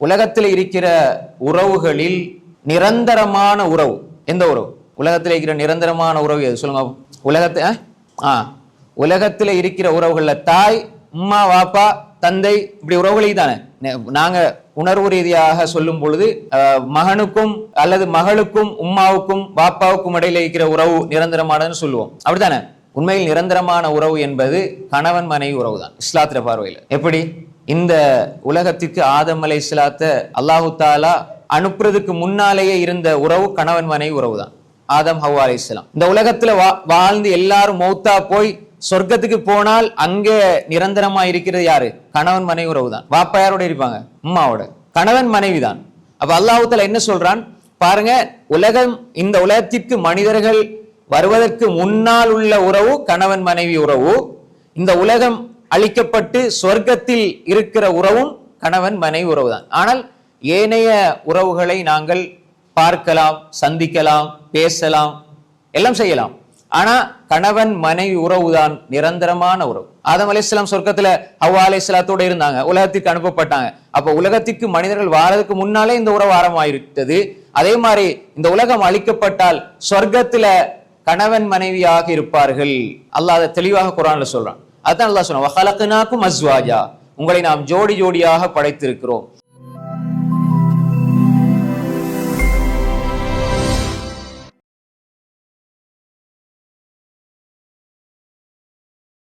உலகத்தில் இருக்கிற உறவுகளில் நிரந்தரமான உறவு. எந்த உறவு? உலகத்தில் இருக்கிற நிரந்தரமான உறவு எது? சொல்லுங்க உலகத்தை ஆ? உலகத்தில் இருக்கிற உறவுகளில் தாய் அம்மா வாப்பா தந்தை இப்படி உறவுகளை தானே நாங்கள் நாங்க உணர்வு ரீதியாக சொல்லும் பொழுது மகனுக்கும் அல்லது மகளுக்கும் உம்மாவுக்கும் பாப்பாவுக்கும் இடையில இருக்கிற உறவு நிரந்தரமானதுன்னு சொல்லுவோம். அப்படித்தானே? உண்மையில் நிரந்தரமான உறவு என்பது கணவன் மனைவி உறவு தான் இஸ்லாத்திர பார்வையில். எப்படி? இந்த உலகத்திற்கு ஆதம் அலை இஸ்லாத்த அல்லாஹு தாலா அனுப்புறதுக்கு முன்னாலேயே இருந்த உறவு கணவன் மனைவி உறவு தான். ஆதம் ஹவா அலை இஸ்லாம் இந்த உலகத்துல வா- வாழ்ந்து எல்லாரும் மௌத்தா போய் சொர்க்கத்துக்கு போனால் அங்கே நிரந்தரமா இருக்கிறது யாரு? கணவன் மனைவி உறவு தான். வாப்பா யாரோட இருப்பாங்க? அம்மாவோட. கணவன் மனைவி தான். அப்ப அல்லாஹு தாலா என்ன சொல்றான்? பாருங்க உலகம் இந்த உலகத்திற்கு மனிதர்கள் வருவதற்கு முன்னால் உள்ள உறவு கணவன் மனைவி உறவு. இந்த உலகம் அழிக்கப்பட்டு சொர்க்கத்தில் இருக்கிற உறவும் கணவன் மனைவி உறவு தான் ஆனால் ஏனைய உறவுகளை நாங்கள் பார்க்கலாம் சந்திக்கலாம் பேசலாம் எல்லாம் செய்யலாம். ஆனா கணவன் மனைவி உறவுதான் நிரந்தரமான உறவு. ஆதம் அலைஹிஸ்ஸலாம் சொர்க்கத்துல ஹவ்வா இஸ்லாத்தோட இருந்தாங்க. உலகத்துக்கு அனுப்பப்பட்டாங்க. அப்ப உலகத்திற்கு மனிதர்கள் வாரதுக்கு முன்னாலே இந்த உறவு ஆரம்பமாயிருக்கிறது அதே மாதிரி இந்த உலகம் அழிக்கப்பட்டால் சொர்க்கத்துல கணவன் மனைவியாக இருப்பார்கள். அல்லாத தெளிவாக குரான்ல சொல்றான். அதான் அல்லாஹ் சொன்னோம் உங்களை நாம் ஜோடி ஜோடியாக படைத்திருக்கிறோம்.